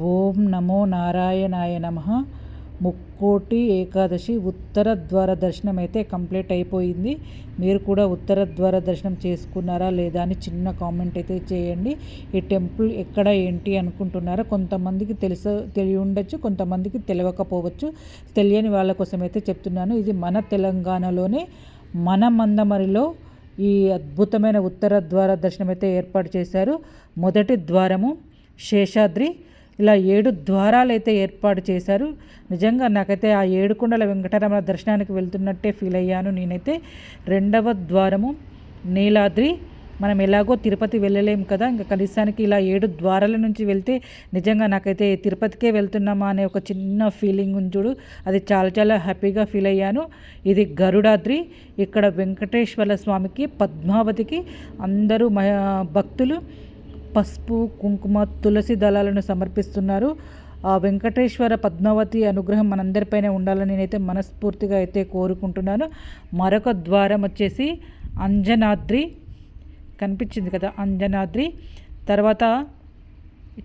ఓం నమో నారాయణాయ నమ. ముక్కోటి ఏకాదశి ఉత్తర ద్వార దర్శనం అయితే కంప్లీట్ అయిపోయింది. మీరు కూడా ఉత్తర ద్వార దర్శనం చేసుకున్నారా లేదా అని చిన్న కామెంట్ అయితే చేయండి. ఈ టెంపుల్ ఎక్కడ ఏంటి అనుకుంటున్నారా కొంతమందికి తెలుసు తెలియ ఉండొచ్చు కొంతమందికి తెలియకపోవచ్చు తెలియని వాళ్ళ కోసం అయితే చెప్తున్నాను. ఇది మన తెలంగాణలోనే మన మందమరిలో ఈ అద్భుతమైన ఉత్తర ద్వార దర్శనం అయితే ఏర్పాటు చేశారు. మొదటి ద్వారము శేషాద్రి ఇలా ఏడు ద్వారాలు అయితే ఏర్పాటు చేశారు. నిజంగా నాకైతే ఆ ఏడుకొండల వెంకటరమణ దర్శనానికి వెళ్తున్నట్టే ఫీల్ అయ్యాను. నేనైతే రెండవ ద్వారము నీలాద్రి మనం ఎలాగో తిరుపతి వెళ్ళలేము కదా. ఇంకా కనీసానికి ఇలా ఏడు ద్వారాల నుంచి వెళ్తే నిజంగా నాకైతే తిరుపతికే వెళ్తున్నామా అనే ఒక చిన్న ఫీలింగ్ చూడు. అది చాలా చాలా హ్యాపీగా ఫీల్ అయ్యాను. ఇది గరుడాద్రి. ఇక్కడ వెంకటేశ్వర స్వామికి పద్మావతికి అందరూ భక్తులు పసుపు కుంకుమ తులసి దళాలను సమర్పిస్తున్నారు. ఆ వెంకటేశ్వర పద్మావతి అనుగ్రహం మనందరిపైన ఉండాలని నేనైతే మనస్ఫూర్తిగా అయితే కోరుకుంటున్నాను. మరొక ద్వారం వచ్చేసి అంజనాద్రి. కనిపించింది కదా అంజనాద్రి. తర్వాత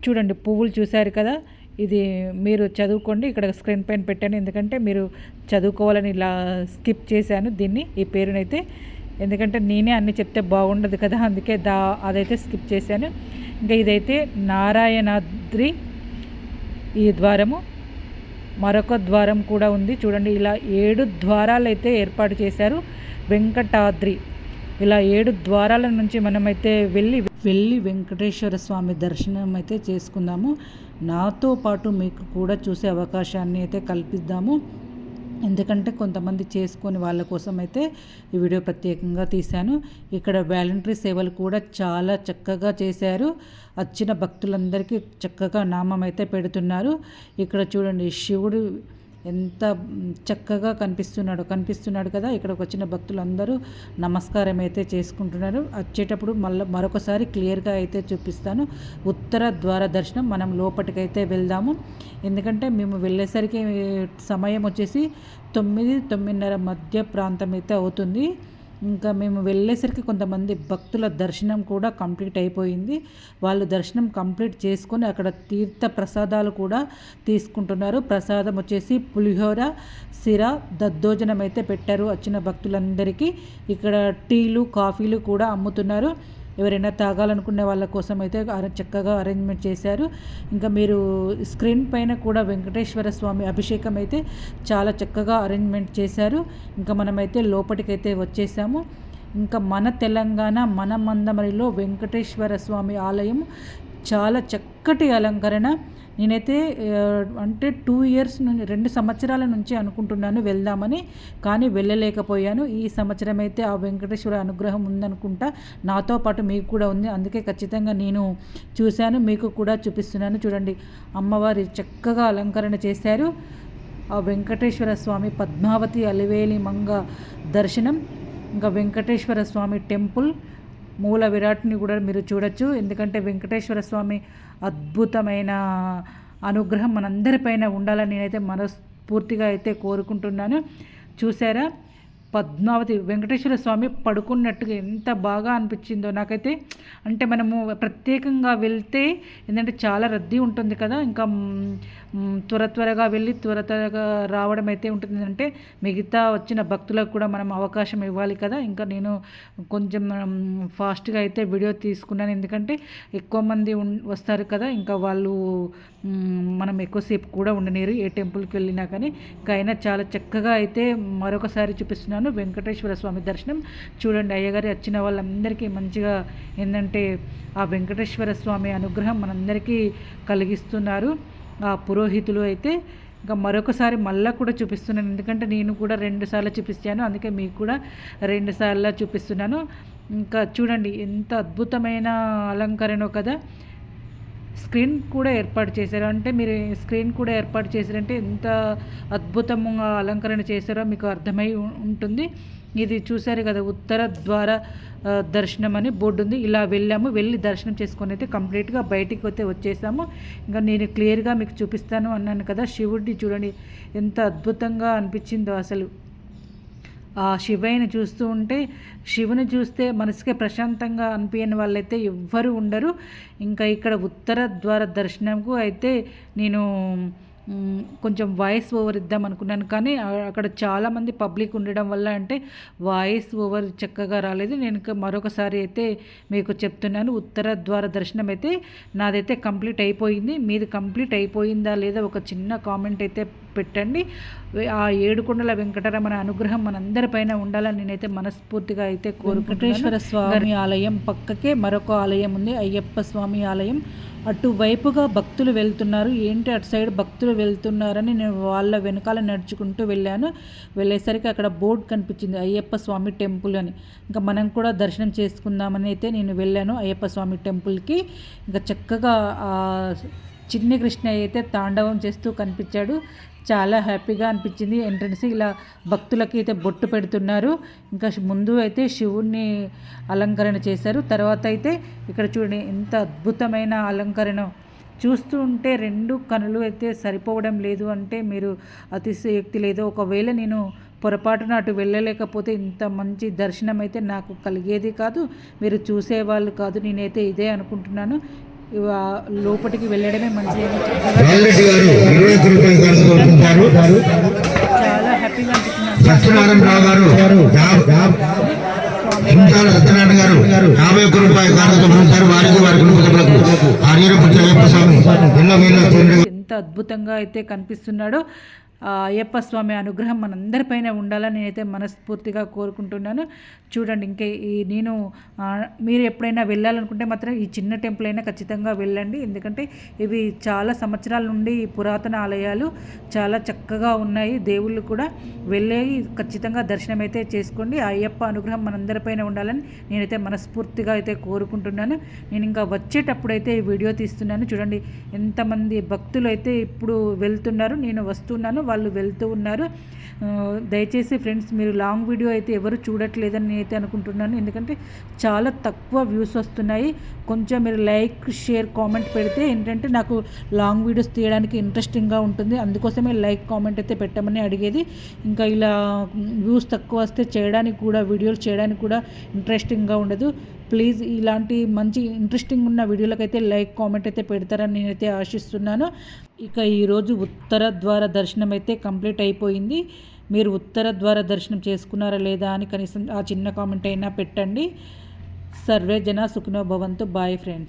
చూడండి పువ్వులు చూశారు కదా. ఇది మీరు చదువుకోండి. ఇక్కడ స్క్రీన్ పైన పెట్టాను ఎందుకంటే మీరు చదువుకోవాలని ఇలా స్కిప్ చేశాను దీన్ని. ఈ పేరునైతే ఎందుకంటే నేనే అన్ని చెప్తే బాగుండదు కదా అందుకే దా అదైతే స్కిప్ చేశాను. ఇంకా ఇదైతే నారాయణాద్రి ఈ ద్వారము. మరొక ద్వారం కూడా ఉంది. చూడండి ఇలా ఏడు ద్వారాలు అయితే ఏర్పాటు చేశారు. వెంకటాద్రి. ఇలా ఏడు ద్వారాల నుంచి మనమైతే వెళ్ళి వెళ్ళి వెంకటేశ్వర స్వామి దర్శనం అయితే చేసుకుందాము. నాతో పాటు మీకు కూడా చూసే అవకాశాన్ని అయితే కల్పిద్దాము. ఎందుకంటే కొంతమంది చేసుకొని వాళ్ళ కోసం అయితే ఈ వీడియో ప్రత్యేకంగా తీశాను. ఇక్కడ వాలంటరీ సేవలు కూడా చాలా చక్కగా చేశారు. వచ్చిన భక్తులందరికీ చక్కగా నామం అయితే పెడుతున్నారు. ఇక్కడ చూడండి శివుడు ఎంత చక్కగా కనిపిస్తున్నాడు కనిపిస్తున్నాడు కదా. ఇక్కడికి వచ్చిన భక్తులు అందరూ నమస్కారం అయితే చేసుకుంటున్నారు. వచ్చేటప్పుడు మళ్ళీ మరొకసారి క్లియర్గా అయితే చూపిస్తాను. ఉత్తర ద్వార దర్శనం మనం లోపటికైతే వెళ్దాము. ఎందుకంటే మేము వెళ్ళేసరికి సమయం వచ్చేసి తొమ్మిది తొమ్మిదిన్నర మధ్య ప్రాంతం అయితే అవుతుంది. ఇంకా మేము వెళ్ళేసరికి కొంతమంది భక్తుల దర్శనం కూడా కంప్లీట్ అయిపోయింది. వాళ్ళు దర్శనం కంప్లీట్ చేసుకొని అక్కడ తీర్థ ప్రసాదాలు కూడా తీసుకుంటున్నారు. ప్రసాదం వచ్చేసి పులిహోర సిర దద్దోజనం అయితే పెట్టారు. వచ్చిన భక్తులందరికీ ఇక్కడ టీలు కాఫీలు కూడా అమ్ముతున్నారు. ఎవరైనా తాగాలనుకునే వాళ్ళ కోసం అయితే చక్కగా అరేంజ్మెంట్ చేశారు. ఇంకా మీరు స్క్రీన్ పైన కూడా వెంకటేశ్వర స్వామి అభిషేకం అయితే చాలా చక్కగా అరేంజ్మెంట్ చేశారు. ఇంకా మనమైతే లోపలికైతే వచ్చేసాము. ఇంకా మన తెలంగాణ మన మందమరిలో వెంకటేశ్వర స్వామి ఆలయం చాలా చక్కటి అలంకరణ. నేనైతే అంటే టూ ఇయర్స్ నుంచి రెండు సంవత్సరాల నుంచి అనుకుంటున్నాను వెళ్దామని కానీ వెళ్ళలేకపోయాను. ఈ సంవత్సరం అయితే ఆ వెంకటేశ్వర అనుగ్రహం ఉందనుకుంటా. నాతో పాటు మీకు కూడా ఉంది. అందుకే ఖచ్చితంగా నేను చూశాను. మీకు కూడా చూపిస్తున్నాను. చూడండి అమ్మవారి చక్కగా అలంకరణ చేశారు. ఆ వెంకటేశ్వర స్వామి పద్మావతి అలివేలి మంగ దర్శనం. ఇంకా వెంకటేశ్వర స్వామి టెంపుల్. మూల విరాట్ని కూడా మీరు చూడొచ్చు. ఎందుకంటే వెంకటేశ్వర స్వామి అద్భుతమైన అనుగ్రహం మనందరిపైన ఉండాలని నేనైతే మనస్ఫూర్తిగా అయితే కోరుకుంటున్నాను. చూసారా? పద్మావతి వెంకటేశ్వర స్వామి పడుకున్నట్టుగా ఎంత బాగా అనిపించిందో నాకైతే. అంటే మనము ప్రత్యేకంగా వెళ్తే ఏంటంటే చాలా రద్దీ ఉంటుంది కదా. ఇంకా త్వర త్వరగా వెళ్ళి త్వర త్వరగా రావడం అయితే ఉంటుంది. అంటే మిగతా వచ్చిన భక్తులకు కూడా మనం అవకాశం ఇవ్వాలి కదా. ఇంకా నేను కొంచెం ఫాస్ట్గా అయితే వీడియో తీసుకున్నాను. ఎందుకంటే ఎక్కువ మంది వస్తారు కదా. ఇంకా వాళ్ళు మనం ఎక్కువసేపు కూడా ఉండనీరు ఏ టెంపుల్కి వెళ్ళినా కానీ. ఇంకా అయినా చాలా చక్కగా అయితే మరొకసారి చూపిస్తున్నాను వెంకటేశ్వర స్వామి దర్శనం. చూడండి అయ్యగారి వచ్చిన వాళ్ళందరికీ మంచిగా ఏంటంటే ఆ వెంకటేశ్వర స్వామి అనుగ్రహం మనందరికీ కలిగిస్తున్నారు. ఆ పురోహితులు అయితే ఇంకా మరొకసారి మళ్ళీ కూడా చూపిస్తున్నాను. ఎందుకంటే నేను కూడా రెండు సార్లు చూపిస్తాను. అందుకే మీకు కూడా రెండు సార్లు చూపిస్తున్నాను. ఇంకా చూడండి ఎంత అద్భుతమైన అలంకరణ కదా. స్క్రీన్ కూడా ఏర్పాటు చేశారు. అంటే మీరు స్క్రీన్ కూడా ఏర్పాటు చేశారంటే ఎంత అద్భుతంగా అలంకరణ చేశారో మీకు అర్థమై ఉంటుంది. ఇది చూశారు కదా ఉత్తర ద్వార దర్శనం అని బోర్డు ఉంది. ఇలా వెళ్ళాము. వెళ్ళి దర్శనం చేసుకొని అయితే కంప్లీట్గా బయటికి అయితే వచ్చేసాము. ఇంకా నేను క్లియర్గా మీకు చూపిస్తాను అన్నాను కదా శివుడిని చూడండి. ఎంత అద్భుతంగా అనిపించిందో అసలు. ఆ శివయ్యని చూస్తూ ఉంటే శివుని చూస్తే మనసుకే ప్రశాంతంగా అనిపించని వాళ్ళైతే ఎవ్వరు ఉండరు. ఇంకా ఇక్కడ ఉత్తర ద్వార దర్శనంకు అయితే నేను కొంచెం వాయిస్ ఓవర్ ఇద్దాం అనుకున్నాను కానీ అక్కడ చాలామంది పబ్లిక్ ఉండడం వల్ల అంటే వాయిస్ ఓవర్ చక్కగా రాలేదు. నేను మరొకసారి అయితే మీకు చెప్తున్నాను ఉత్తర ద్వార దర్శనం అయితే నాదైతే కంప్లీట్ అయిపోయింది. మీది కంప్లీట్ అయిపోయిందా లేదా ఒక చిన్న కామెంట్ అయితే పెట్టండి. ఆ ఏడుకొండల వెంకటరమణ అనుగ్రహం మనందరిపైన ఉండాలని నేనైతే మనస్ఫూర్తిగా అయితే కోరుకుంటున్నాను. స్వామి ఆలయం పక్కకే మరొక ఆలయం ఉంది అయ్యప్ప స్వామి ఆలయం. అటువైపుగా భక్తులు వెళ్తున్నారు. ఏంటి అటు సైడ్ భక్తులు వెళ్తున్నారని నేను వాళ్ళ వెనకాల నడుచుకుంటూ వెళ్ళాను. వెళ్ళేసరికి అక్కడ బోర్డు కనిపించింది అయ్యప్ప స్వామి టెంపుల్ అని. ఇంకా మనం కూడా దర్శనం చేసుకుందామని అయితే నేను వెళ్ళాను అయ్యప్ప స్వామి టెంపుల్కి. ఇంకా చక్కగా చిన్ని కృష్ణ అయితే తాండవం చేస్తూ కనిపించాడు. చాలా హ్యాపీగా అనిపించింది. ఎంట్రన్స్ ఇలా భక్తులకి అయితే బొట్టు పెడుతున్నారు. ఇంకా ముందు అయితే శివుణ్ణి అలంకరణ చేశారు. తర్వాత అయితే ఇక్కడ చూడండి ఎంత అద్భుతమైన అలంకరణ. చూస్తూ ఉంటే రెండు కనులు అయితే సరిపోవడం లేదు అంటే మీరు అతిశయోక్తి లేదు. ఒకవేళ నేను పొరపాటున అటు వెళ్ళలేకపోతే ఇంత మంచి దర్శనం అయితే నాకు కలిగేది కాదు. మీరు చూసేవాళ్ళు కాదు. నేనైతే ఇదే అనుకుంటున్నాను. లోపలికి వెళ్ళడమే మంచిది చాలా హ్యాపీగా అనిపిస్తుంది. సత్యనారాయణరావు సత్యనారాయణ గారు యాభై ఒక్క రూపాయలు ఉంటారు. వారికి వారి కుటుంబ ఆర్యపుత్ర అయ్యప్ప స్వామి ఎన్నో మేళ్ళ ఎంత అద్భుతంగా అయితే కనిపిస్తున్నాడో. అయ్యప్ప స్వామి అనుగ్రహం మనందరిపైన ఉండాలని నేనైతే మనస్ఫూర్తిగా కోరుకుంటున్నాను. చూడండి ఇంకే ఈ నేను మీరు ఎప్పుడైనా వెళ్ళాలనుకుంటే మాత్రం ఈ చిన్న టెంపుల్ అయినా ఖచ్చితంగా వెళ్ళండి. ఎందుకంటే ఇవి చాలా సంవత్సరాల నుండి పురాతన ఆలయాలు చాలా చక్కగా ఉన్నాయి. దేవుళ్ళు కూడా వెళ్ళి ఖచ్చితంగా దర్శనం అయితే చేసుకోండి. అయ్యప్ప అనుగ్రహం మనందరిపైన ఉండాలని నేనైతే మనస్ఫూర్తిగా అయితే కోరుకుంటున్నాను. నేను ఇంకా వచ్చేటప్పుడైతే ఈ వీడియో తీస్తున్నాను. చూడండి ఎంతమంది భక్తులు అయితే ఇప్పుడు వెళ్తున్నారు. నేను వస్తున్నాను. వాళ్ళు వెళ్తూ ఉన్నారు. దయచేసి ఫ్రెండ్స్ మీరు లాంగ్ వీడియో అయితే ఎవరు చూడట్లేదని నేనైతే అనుకుంటున్నాను. ఎందుకంటే చాలా తక్కువ వ్యూస్ వస్తున్నాయి. కొంచెం మీరు లైక్ షేర్ కామెంట్ పెడితే ఏంటంటే నాకు లాంగ్ వీడియోస్ తీయడానికి ఇంట్రెస్టింగ్గా ఉంటుంది. అందుకోసమే లైక్ కామెంట్ అయితే పెట్టమని అడిగేది. ఇంకా ఇలా వ్యూస్ తక్కువ వస్తే చేయడానికి కూడా వీడియోలు చేయడానికి కూడా ఇంట్రెస్టింగ్గా ఉండదు. ప్లీజ్ ఇలాంటి మంచి ఇంట్రెస్టింగ్ ఉన్న వీడియోలకైతే లైక్ కామెంట్ అయితే పెడతారని నేనైతే ఆశిస్తున్నాను. ఇక ఈరోజు ఉత్తర ద్వార దర్శనం అయితే కంప్లీట్ అయిపోయింది. మీరు ఉత్తర ద్వార దర్శనం చేసుకున్నారా లేదా అని కనీసం ఆ చిన్న కామెంట్ అయినా పెట్టండి. సర్వే జన సుఖినో భవంతు. Bye friends